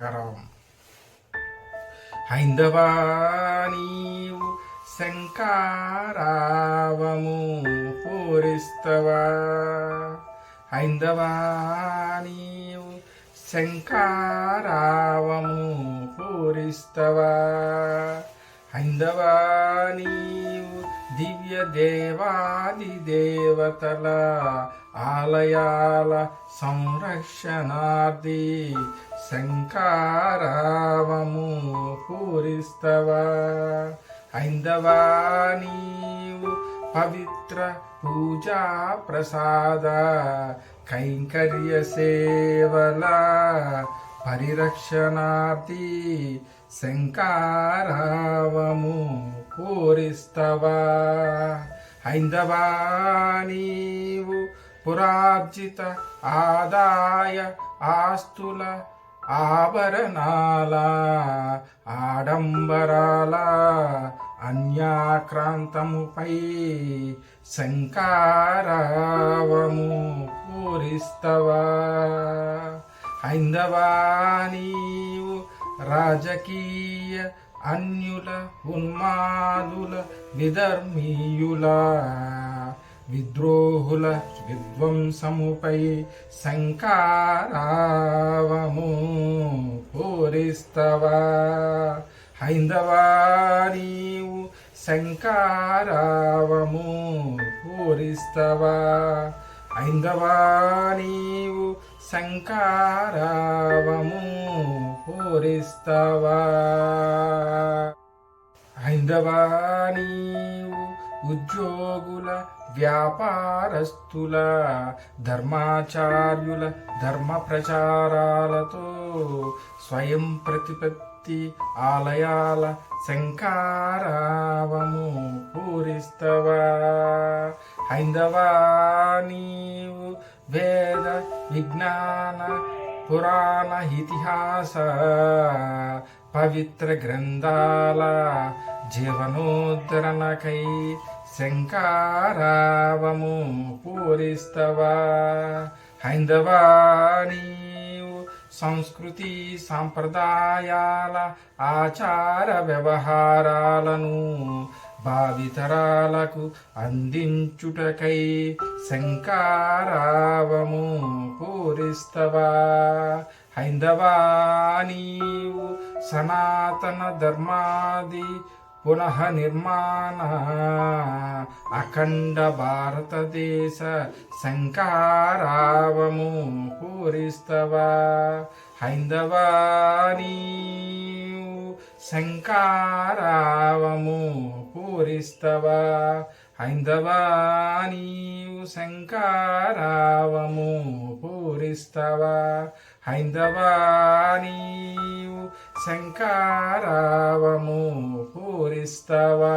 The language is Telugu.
కరం హైందవా నీవు శంకారావము పూరిస్తవా? హైందవా నీవు శంకారావము పూరిస్తవా? హైందవా నీవు దివ్య దేవాది దేవతల ఆలయాల సంరక్షణాది శంకారావము పూరిస్తవా? హైందవా నీవు పవిత్ర పూజా ప్రసాద కైంకర్య సేవల పరిరక్షణార్థి శంకారావము పూరిస్తవా హైందవా నీవు పురార్జిత ఆదాయ ఆస్తుల ఆభరణాల ఆడంబరాల అన్యాక్రాంతముపై శంకారావము పూరిస్తవా హైందవా నీవు రాజకీయ అన్యుల ఉన్మాదుల విధర్మీయుల విద్రోహుల విధ్వంసముపై శంకారావము పూరిస్తవా. హైందవా నీవు శంకారావము పూరిస్తవా. హైందవా నీవు శంకారావము పూరిస్తవా. హైందవా ఉద్యోగుల వ్యాపారస్తుల ధర్మాచార్యుల ధర్మ ప్రచారాలతో స్వయం ప్రతిపత్తి ఆలయాల శంకారావము పూరిస్తవా. హైందవా నీవు వేద విజ్ఞాన పురాణ ఇతిహాస పవిత్ర గ్రంథాల జీవనోద్ధరణకై శంకారావము పూరిస్తవా? హైందవా నీవు సంస్కృతి సాంప్రదాయాల ఆచార వ్యవహారాలను భావితరాలకు అందించుటకై శంకారావము పూరిస్తవా? హైందవా నీవు సనాతన ధర్మాది పునః నిర్మాణ. అఖండ భారతదేశ శంకారావము పూరిస్తవా. హైందవానీ శంకారావము పూరిస్తవా. హైందవా నీవు శంకారావము పూరిస్తవా. హైందవా శంకారావము పూరిస్తవా?